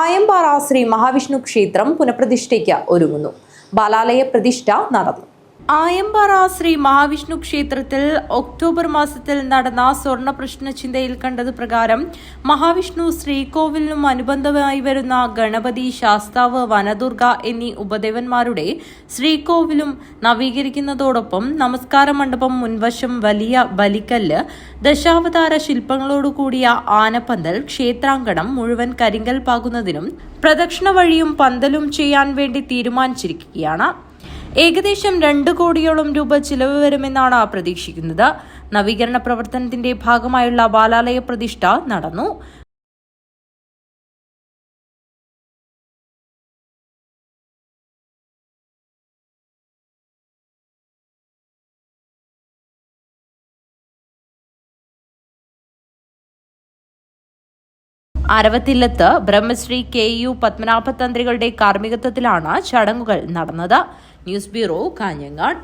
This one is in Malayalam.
ആയമ്പാറ ശ്രീ മഹാവിഷ്ണു ക്ഷേത്രം പുനഃപ്രതിഷ്ഠയ്ക്ക് ഒരുങ്ങുന്നു. ബാലാലയ പ്രതിഷ്ഠ നടന്നു. ആയമ്പാറ ശ്രീ മഹാവിഷ്ണു ക്ഷേത്രത്തിൽ ഒക്ടോബർ മാസത്തിൽ നടന്ന സ്വർണ പ്രശ്ന ചിന്തയിൽ കണ്ടത് പ്രകാരം മഹാവിഷ്ണു ശ്രീകോവിലിനും അനുബന്ധമായി വരുന്ന ഗണപതി ശാസ്താവ് വനദുർഗ എന്നീ ഉപദേവന്മാരുടെ ശ്രീകോവിലും നവീകരിക്കുന്നതോടൊപ്പം നമസ്കാര മണ്ഡപം മുൻവശം വലിയ ബലിക്കല്ല് ദശാവതാര ശില്പങ്ങളോടുകൂടിയ ആനപ്പന്തൽ ക്ഷേത്രാങ്കണം മുഴുവൻ കരിങ്കൽ പാകുന്നതിനും പ്രദക്ഷിണ വഴിയും പന്തലും ചെയ്യാൻ വേണ്ടി തീരുമാനിച്ചിരിക്കുകയാണ്. ഏകദേശം രണ്ട് കോടിയോളം രൂപ ചിലവ് വരുമെന്നാണ് പ്രതീക്ഷിക്കുന്നത്. നവീകരണ പ്രവർത്തനത്തിന്റെ ഭാഗമായുള്ള ബാലാലയ പ്രതിഷ്ഠ നടന്നു. അരവത്തില്ലത്ത് ബ്രഹ്മശ്രീ കെ യു പത്മനാഭ തന്ത്രികളുടെ കാർമ്മികത്വത്തിലാണ് ചടങ്ങുകൾ നടന്നത്. News bureau Kanhangad.